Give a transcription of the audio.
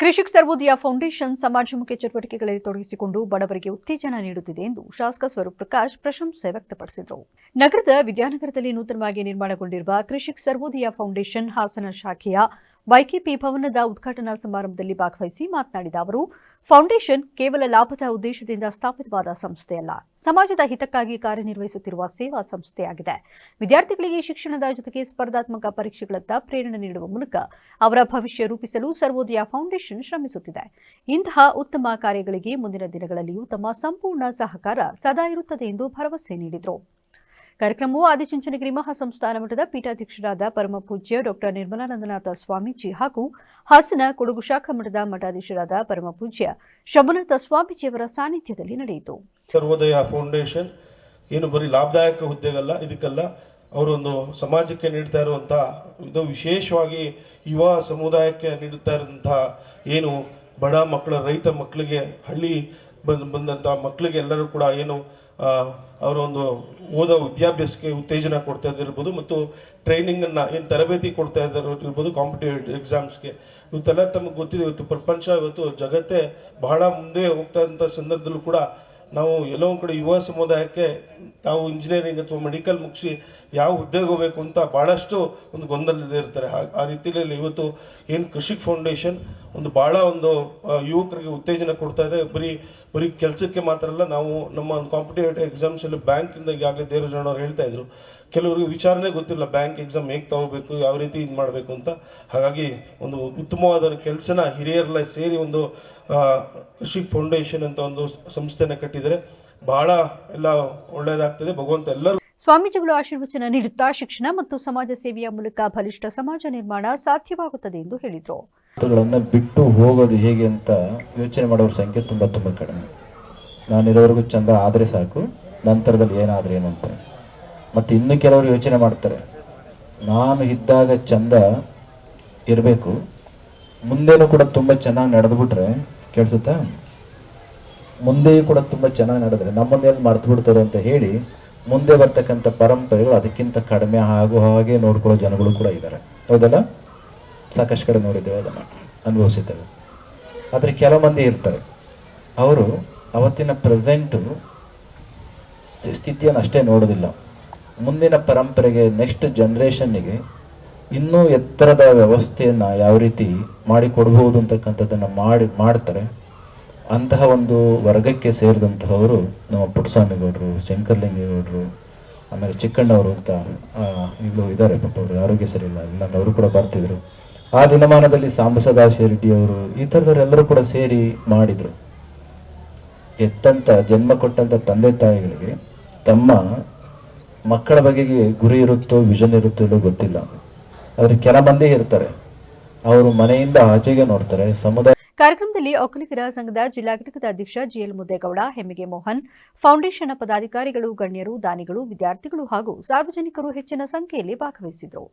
ಕೃಷಿಕ್ ಸರ್ವೋದಯ foundation ಸಮಾಜಮುಖಿ ಚಟುವಟಿಕೆಗಳಲ್ಲಿ ತೊಡಗಿಸಿಕೊಂಡು ಬಡವರಿಗೆ ಉತ್ತೇಜನ ನೀಡುತ್ತಿದೆ ಎಂದು ಶಾಸಕ ಸ್ವರೂಪ್ ಪ್ರಕಾಶ್ ಪ್ರಶಂಸೆ ವ್ಯಕ್ತಪಡಿಸಿದರು. ನಗರದ ವಿದ್ಯಾನಗರದಲ್ಲಿ ನೂತನವಾಗಿ ನಿರ್ಮಾಣಗೊಂಡಿರುವ ಕೃಷಿಕ್ ಸರ್ವೋದಯ ಫೌಂಡೇಶನ್ ಹಾಸನ ಶಾಖೆಯ ವೈಕೆಪಿ ಭವನದ ಉದ್ಘಾಟನಾ ಸಮಾರಂಭದಲ್ಲಿ ಭಾಗವಹಿಸಿ ಮಾತನಾಡಿದ ಅವರು, ಫೌಂಡೇಶನ್ ಕೇವಲ ಲಾಭದ ಉದ್ದೇಶದಿಂದ ಸ್ಥಾಪಿತವಾದ ಸಂಸ್ಥೆಯಲ್ಲ. ಸಮಾಜದ ಹಿತಕ್ಕಾಗಿ ಕಾರ್ಯನಿರ್ವಹಿಸುತ್ತಿರುವ ಸೇವಾ ಸಂಸ್ಥೆಯಾಗಿದೆ. ವಿದ್ಯಾರ್ಥಿಗಳಿಗೆ ಶಿಕ್ಷಣದ ಜೊತೆಗೆ ಸ್ಪರ್ಧಾತ್ಮಕ ಪರೀಕ್ಷೆಗಳತ್ತ ಪ್ರೇರಣೆ ನೀಡುವ ಮೂಲಕ ಅವರ ಭವಿಷ್ಯ ರೂಪಿಸಲು ಸರ್ವೋದಯ ಫೌಂಡೇಶನ್ ಶ್ರಮಿಸುತ್ತಿದೆ. ಇಂತಹ ಉತ್ತಮ ಕಾರ್ಯಗಳಿಗೆ ಮುಂದಿನ ದಿನಗಳಲ್ಲಿಯೂ ತಮ್ಮ ಸಂಪೂರ್ಣ ಸಹಕಾರ ಸದಾ ಇರುತ್ತದೆ ಎಂದು ಭರವಸೆ ನೀಡಿದರು. ಕಾರ್ಯಕ್ರಮವು ಆದಿಚುಂಚನಗಿರಿ ಮಹಾಸಂಸ್ಥಾನ ಮಠದ ಪೀಠಾಧ್ಯಕ್ಷರಾದ ಪರಮ ಪೂಜ್ಯ ಡಾಕ್ಟರ್ ನಿರ್ಮಲಾನಂದನಾಥ ಸ್ವಾಮೀಜಿ ಹಾಗೂ ಹಾಸನ ಕೊಡಗು ಶಾಖಾ ಮಠದ ಮಠಾಧೀಶರಾದ ಪರಮ ಪೂಜ್ಯ ಸ್ವಾಮೀಜಿಯವರ ಸಾನ್ನಿಧ್ಯದಲ್ಲಿ ನಡೆಯಿತು. ಸರ್ವೋದಯ ಫೌಂಡೇಶನ್ ಏನು ಬರೀ ಲಾಭದಾಯಕ ಹುದ್ದೆಗಲ್ಲ, ಇದಕ್ಕಲ್ಲ, ಅವರೊಂದು ಸಮಾಜಕ್ಕೆ ನೀಡ್ತಾ ಇರುವಂಥ ಇದು ವಿಶೇಷವಾಗಿ ಯುವ ಸಮುದಾಯಕ್ಕೆ ನೀಡುತ್ತಾ ಇರುವಂತಹ ಏನು ಬಡ ಮಕ್ಕಳ, ರೈತ ಮಕ್ಕಳಿಗೆ ಹಳ್ಳಿ ಬಂದ್ ಬಂದಂಥ ಮಕ್ಕಳಿಗೆ ಎಲ್ಲರೂ ಕೂಡ ಏನು ಅವರ ಒಂದು ಓದೋ ವಿದ್ಯಾಭ್ಯಾಸಕ್ಕೆ ಉತ್ತೇಜನ ಕೊಡ್ತಾ ಇದ್ದಿರ್ಬೋದು ಮತ್ತು ಟ್ರೈನಿಂಗನ್ನು ಏನು ತರಬೇತಿ ಕೊಡ್ತಾ ಇರ್ಬೋದು ಕಾಂಪಿಟೇಟಿವ್ ಎಕ್ಸಾಮ್ಸ್ಗೆ ಇವತ್ತೆಲ್ಲ ತಮಗೆ ಗೊತ್ತಿದೆ, ಇವತ್ತು ಪ್ರಪಂಚ ಇವತ್ತು ಜಗತ್ತೇ ಬಹಳ ಮುಂದೆ ಹೋಗ್ತಾ ಇದ್ದಂಥ ಸಂದರ್ಭದಲ್ಲೂ ಕೂಡ ನಾವು ಎಲ್ಲೋ ಒಂದು ಕಡೆ ಯುವ ಸಮುದಾಯಕ್ಕೆ ತಾವು ಇಂಜಿನಿಯರಿಂಗ್ ಅಥವಾ ಮೆಡಿಕಲ್ ಮುಗಿಸಿ ಯಾವ ಉದ್ಯೋಗ ಹೋಗಬೇಕು ಅಂತ ಭಾಳಷ್ಟು ಒಂದು ಗೊಂದಲದೇ ಇರ್ತಾರೆ. ಆ ರೀತಿಯಲ್ಲಿ ಇವತ್ತು ಏನು ಕೃಷಿ ಫೌಂಡೇಶನ್ ಒಂದು ಭಾಳ ಒಂದು ಯುವಕರಿಗೆ ಉತ್ತೇಜನ ಕೊಡ್ತಾ ಇದೆ. ಬರೀ ಬರೀ ಕೆಲಸಕ್ಕೆ ಮಾತ್ರ ಅಲ್ಲ, ನಾವು ನಮ್ಮ ಕಾಂಪಿಟೇಟಿವ್ ಎಕ್ಸಾಮ್ಸ್ ಎಲ್ಲ ಬ್ಯಾಂಕಿಂದ ಈಗಾಗಲೇ ದೇವರಾಜಣ್ಣ ಅವ್ರು ಹೇಳ್ತಾ ಇದ್ರು. ಕೆಲವರಿಗೆ ವಿಚಾರನೇ ಗೊತ್ತಿಲ್ಲ ಬ್ಯಾಂಕ್ ಎಕ್ಸಾಮ್ ಹೇಗೆ ತಗೋಬೇಕು, ಯಾವ ರೀತಿ ಇದು ಮಾಡಬೇಕು ಅಂತ. ಹಾಗಾಗಿ ಒಂದು ಉತ್ತಮವಾದ ಕೆಲಸನ ಹಿರಿಯರೆಲ್ಲ ಸೇರಿ ಒಂದು ಕೃಷಿ ಫೌಂಡೇಶನ್ ಅಂತ ಒಂದು ಸಂಸ್ಥೆನ ಕಟ್ಟಿದರೆ ಬಹಳ ಎಲ್ಲ ಒಳ್ಳೆಯದಾಗ್ತದೆ ಭಗವಂತ ಎಲ್ಲರೂ ಸ್ವಾಮೀಜಿಗಳು ಆಶೀರ್ವಚನ ನೀಡುತ್ತಾ ಶಿಕ್ಷಣ ಮತ್ತು ಸಮಾಜ ಸೇವೆಯ ಮೂಲಕ ಬಲಿಷ್ಠ ಸಮಾಜ ನಿರ್ಮಾಣ ಸಾಧ್ಯವಾಗುತ್ತದೆ ಎಂದು ಹೇಳಿದರು. ಬಿಟ್ಟು ಹೋಗೋದು ಹೇಗೆ ಅಂತ ಯೋಚನೆ ಮಾಡೋರ ಸಂಖ್ಯೆ ತುಂಬ ತುಂಬ ಕಡಿಮೆ. ನಾನಿರೋವರೆಗೂ ಚಂದ ಆದರೆ ಸಾಕು, ನಂತರದಲ್ಲಿ ಏನಾದರೆ ಏನು ಅಂತ. ಮತ್ತು ಇನ್ನು ಕೆಲವರು ಯೋಚನೆ ಮಾಡ್ತಾರೆ, ನಾನು ಇದ್ದಾಗ ಚಂದ ಇರಬೇಕು, ಮುಂದೆನೂ ಕೂಡ ತುಂಬ ಚೆನ್ನಾಗಿ ನಡೆದ್ಬಿಟ್ರೆ ಕೇಳಿಸುತ್ತಾ? ಮುಂದೆಯೂ ಕೂಡ ತುಂಬ ಚೆನ್ನಾಗಿ ನಡೆದ್ರೆ ನಮ್ಮನ್ನೇನು ಮರ್ತು ಬಿಡ್ತಾರೆ ಅಂತ ಹೇಳಿ ಮುಂದೆ ಬರ್ತಕ್ಕಂಥ ಪರಂಪರೆಗಳು ಅದಕ್ಕಿಂತ ಕಡಿಮೆ ಆಗೋ ಹಾಗೆ ನೋಡ್ಕೊಳ್ಳೋ ಜನಗಳು ಕೂಡ ಇದ್ದಾರೆ. ಹೌದಲ್ಲ? ಸಾಕಷ್ಟು ಕಡೆ ನೋಡಿದ್ದೇವೆ, ಅದನ್ನು ಅನುಭವಿಸಿದ್ದೇವೆ. ಆದರೆ ಕೆಲವು ಮಂದಿ ಇರ್ತಾರೆ. ಅವರು ಅವತ್ತಿನ ಪ್ರೆಸೆಂಟು ಸ್ಥಿತಿಯನ್ನು ಅಷ್ಟೇ ನೋಡೋದಿಲ್ಲ. ಮುಂದಿನ ಪರಂಪರೆಗೆ ನೆಕ್ಸ್ಟ್ ಜನ್ರೇಷನ್ನಿಗೆ ಇನ್ನೂ ಎತ್ತರದ ವ್ಯವಸ್ಥೆಯನ್ನು ಯಾವ ರೀತಿ ಮಾಡಿಕೊಡ್ಬೋದು ಅಂತಕ್ಕಂಥದ್ದನ್ನು ಮಾಡಿ, ಮಾಡ್ತಾರೆ. ಅಂತಹ ಒಂದು ವರ್ಗಕ್ಕೆ ಸೇರಿದಂತಹವರು ನಮ್ಮ ಪುಟ್ಟಸ್ವಾಮಿಗೌಡರು, ಶಂಕರ್ಲಿಂಗೇಗೌಡರು, ಆಮೇಲೆ ಚಿಕ್ಕಣ್ಣವರು ಅಂತ ಈಗಲೂ ಇದ್ದಾರೆ, ಪಾಪ ಅವರು ಆರೋಗ್ಯ ಸರಿ ಇಲ್ಲ ಕೂಡ ಬರ್ತಿದ್ರು. ಆ ದಿನಮಾನದಲ್ಲಿ ಸಾಂಬಸದಾ ಸದಾಶಿವ ಅವರು, ಈ ಥರದವರೆಲ್ಲರೂ ಕೂಡ ಸೇರಿ ಮಾಡಿದರು. ಎತ್ತಂತ, ಜನ್ಮ ಕೊಟ್ಟಂತ ತಂದೆ ತಾಯಿಗಳಿಗೆ ತಮ್ಮ ಮಕ್ಕಳ ಬಗೆಗೆ ಗುರಿ ಇರುತ್ತೋ, ವಿಷನ್ ಇರುತ್ತೋ ಇಲ್ಲೋ ಗೊತ್ತಿಲ್ಲ. ಆದರೆ ಕೆಲ ಮಂದಿ ಇರ್ತಾರೆ. ಅವರು ಮನೆಯಿಂದ ಆಚೆಗೆ ನೋಡ್ತಾರೆ, ಸಮುದಾಯ ಕಾರ್ಯಕ್ರಮದಲ್ಲಿ ಒಕ್ಕಲಿಗರ ಸಂಘದ ಜಿಲ್ಲಾ ಘಟಕದ ಅಧ್ಯಕ್ಷ ಜಿಎಲ್ ಮುದ್ದೇಗೌಡ, ಹೆಮ್ಮಿಗೆ ಮೋಹನ್ ಫೌಂಡೇಶನ್ನ ಪದಾಧಿಕಾರಿಗಳು, ಗಣ್ಯರು, ದಾನಿಗಳು, ವಿದ್ಯಾರ್ಥಿಗಳು ಹಾಗೂ ಸಾರ್ವಜನಿಕರು ಹೆಚ್ಚಿನ ಸಂಖ್ಯೆಯಲ್ಲಿ ಭಾಗವಹಿಸಿದರು